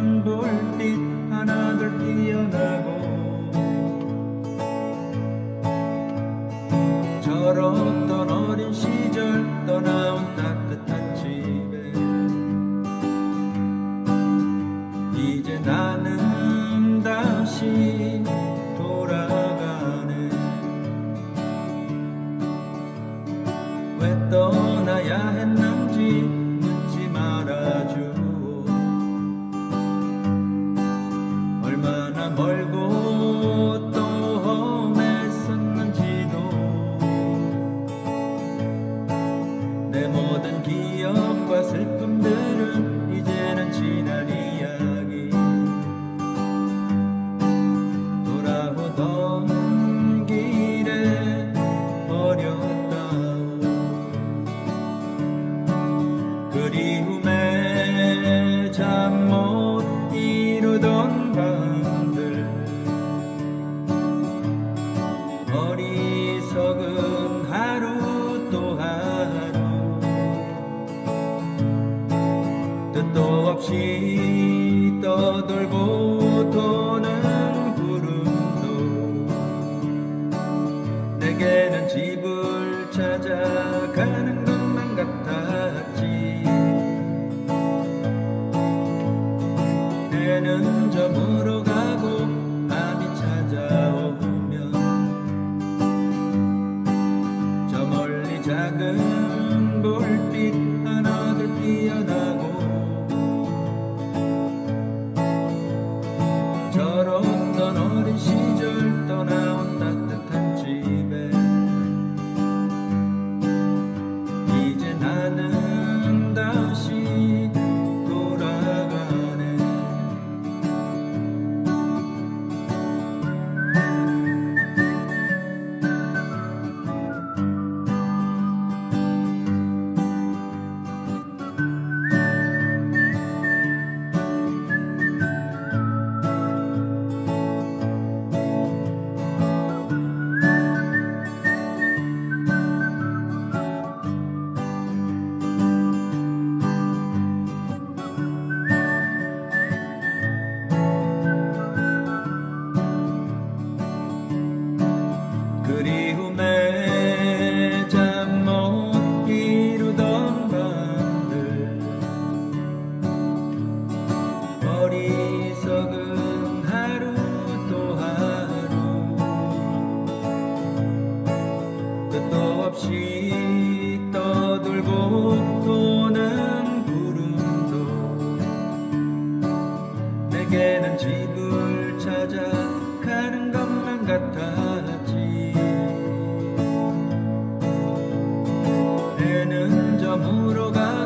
연불빛 하나둘 피어나고 저었던 어린 시절 떠나온 따뜻한 집에 이제 나는 다시 돌아가네. 왜 떠나야 했나? 그리움에 잠 못 이루던 밤들. 어리석은 하루 또 하루. 뜻도 없이 떠돌고 그리움에 잠 못 이루던 밤들. 어리석은 하루 또 하루. 끝도 없이 떠돌고 도는 구름도 내게는 집을 찾아 물어가